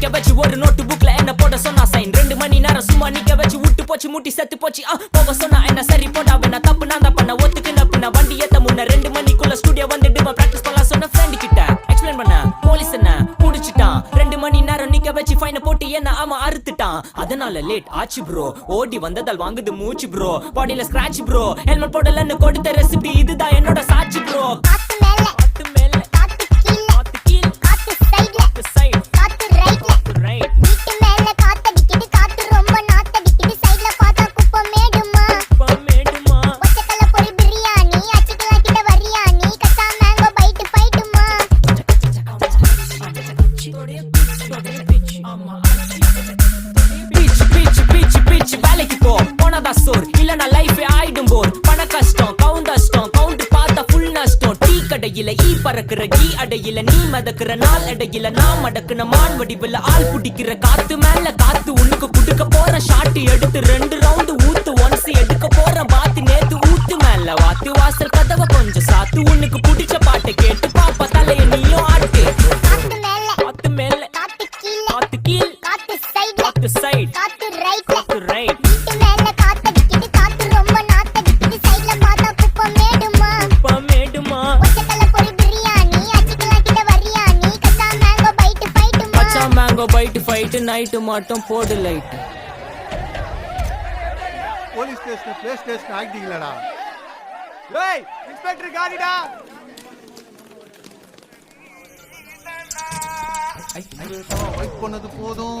நிக்க வச்சு ஒரு நோட்டு புக்ல என்ன போட சொன்னா சைன் ரெண்டு மணி நேரம் சும்மா நிக்க வச்சு விட்டு போச்சு முட்டி செத்து போச்சு. ஆ போக சொன்னா என்ன சரி போடா வேணா தப்பு நான் தான் பண்ண. ஒத்துக்குன பின்ன வண்டி ஏத்த முன்ன ரெண்டு மணிக்குள்ள ஸ்டுடியோ வந்துட்டு பிராக்டிஸ் பண்ணலாம் சொன்ன ஃப்ரெண்ட் கிட்ட. எக்ஸ்பிளைன் பண்ண போலீஸ் என்ன? முடிச்சிட்டான் ரெண்டு மணி நேரம் நிக்க வச்சு ஃபைனை போட்டு என்ன ஆமா அறுத்துட்டான். அதனால லேட் ஆச்சு ப்ரோ ஓடி வந்ததால் வாங்குது மூச்சு ப்ரோ பாடியில ஸ்கிராட்ச் ப்ரோ ஹெல்மெட் போடலன்னு கொடுத்த ரெசிபி இதுதான் என்னோட சாட்சி bro beach beach beach beach வேலைக்கு போ. போனதா சோர் இல்லனா லைஃபே ஆயிடும் போர் பண கஷ்டம் கவுண்ட் கஷ்டம் கவுண்ட் பார்த்தா ஃபுல் நஷ்டம். டீ கடையில ஈ பறக்குற கீ அடையில நீ மதக்குற நாள் அடையில நான் மடக்குன மான் வடிவில் ஆள் குடிக்கிற. காத்து மேல காத்து உனக்கு குடுக்க போற ஷாட்டு எடுத்து ரெண்டு ரவுண்டு ஊத்து சைடு காத்து ரைட்ல காத்து ரைட் வீட்டு மேல காத்தடிக்குது காத்து ரொம்ப நாத்தடிக்குது. சைடுல பார்த்தா குப்பை மேடுமா? மேடுமா? ஒச்சக்கல்ல பொரி பிரியாணி அச்சிக்கலாம் கிட்ட வரியாணி. கச்சா மேங்கோ பைட்டு பைட்டுமா பச்சா மேங்கோ பைட் ஃபைட் நைட்டு மட்டும் போடு light police station play station inspector காடிடா wait பண்ணது போதும்.